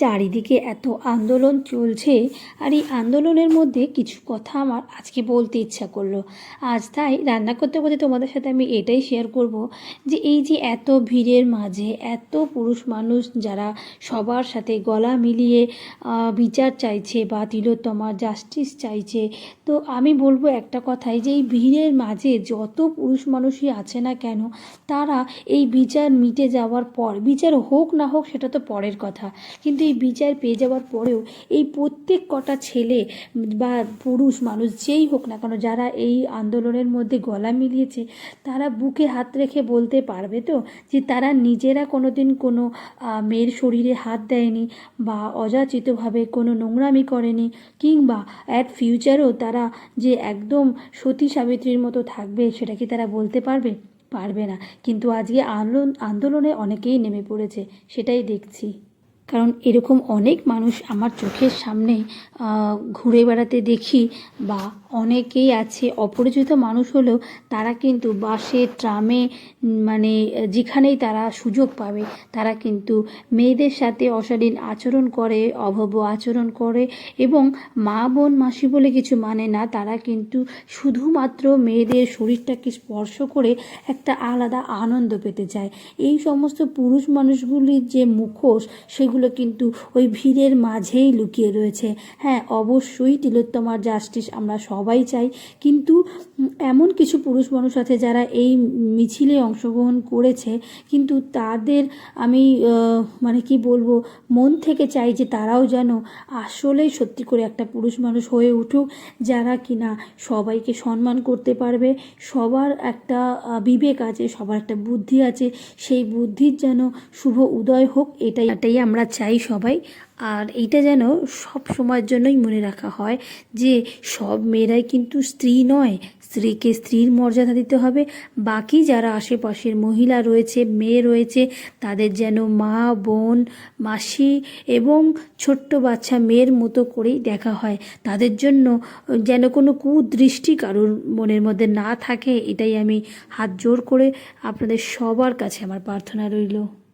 চারিদিকে এত আন্দোলন চলছে আর এই আন্দোলনের মধ্যে কিছু কথা আমার আজকে বলতে ইচ্ছা করল। আজ তাই রান্না করতে করতে তোমাদের সাথে আমি এটাই শেয়ার করব যে এই যে এত ভিড়ের মাঝে, এত পুরুষ মানুষ যারা সবার সাথে গলা মিলিয়ে বিচার চাইছে বা তিলোত্তমার জাস্টিস চাইছে, তো আমি বলব একটা কথাই যে এই ভিড়ের মাঝে যত পুরুষ মানুষই আছে না কেন, তারা এই বিচার মিটে যাওয়ার পর, বিচার হোক না হোক সেটা তো পরের কথা। কিন্তু এই বিচার পেয়ে যাওয়ার পরেও এই প্রত্যেক কটা ছেলে বা পুরুষ মানুষ যেই হোক না কেন যারা এই আন্দোলনের মধ্যে গলা মিলিয়েছে, তারা বুকে হাত রেখে বলতে পারবে তো যে তারা নিজেরা কোনো দিন কোনো মেয়ের শরীরে হাত দেয়নি বা অযাচিতভাবে কোনো নোংরামি করেনি কিংবা অ্যাট ফিউচারেও তারা যে একদম সতী সাবিত্রীর মতো থাকবে সেটা কি তারা বলতে পারবে? পারবে না। কিন্তু আজকে আন্দোলনে অনেকেই নেমে পড়েছে, সেটাই দেখছি। কারণ এরকম অনেক মানুষ আমার চোখের সামনে ঘুরে বেড়াতে দেখি বা অনেকেই আছে, অপরিচিত মানুষ হলেও তারা কিন্তু বাসে, ট্রামে মানে যেখানেই তারা সুযোগ পাবে, তারা কিন্তু মেয়েদের সাথে অশালীন আচরণ করে অভব্য আচরণ করে এবং মা, বোন, মাসি বলে কিছু মানে না, তারা কিন্তু শুধুমাত্র মেয়েদের শরীরটাকে স্পর্শ করে একটা আলাদা আনন্দ পেতে চায়। এই সমস্ত পুরুষ মানুষগুলির যে মুখোশ, সেগুলো কিন্তু ওই ভিড়ের মাঝেই লুকিয়ে রয়েছে। হ্যাঁ অবশ্যই তিলোত্তমার জাস্টিস আমরা সবাই চাই। কিন্তু এমন কিছু পুরুষ মানুষ আছে যারা এই মিছিলে অংশগ্রহণ করেছে। কিন্তু তাদের আমি মানে কি বলব, মন থেকে চাই যে তারাও যেন আসলেই সত্যি করে একটা পুরুষ মানুষ হয়ে উঠুক, যারা কিনা সবাইকে সম্মান করতে পারবে। সবার একটা বিবেক আছে, সবার একটা বুদ্ধি আছে। সেই বুদ্ধির যেন শুভ উদয় হোক, এটাই এটাই আমরা চাই সবাই। আর এইটা যেন সব সময়ের জন্যই মনে রাখা হয় যে সব মেয়েরাই কিন্তু স্ত্রী নয়। স্ত্রীকে স্ত্রীর মর্যাদা দিতে হবে। বাকি যারা আশেপাশের মহিলা রয়েছে, মেয়ে রয়েছে, তাদের যেন মা, বোন, মাসি এবং ছোট্ট বাচ্চা মেয়ের মতো করেই দেখা হয়। তাদের জন্য যেন কোনো কুদৃষ্টি কারোর মনের মধ্যে না থাকে, এটাই আমি হাত জোর করে আপনাদের সবার কাছে আমার প্রার্থনা রইল।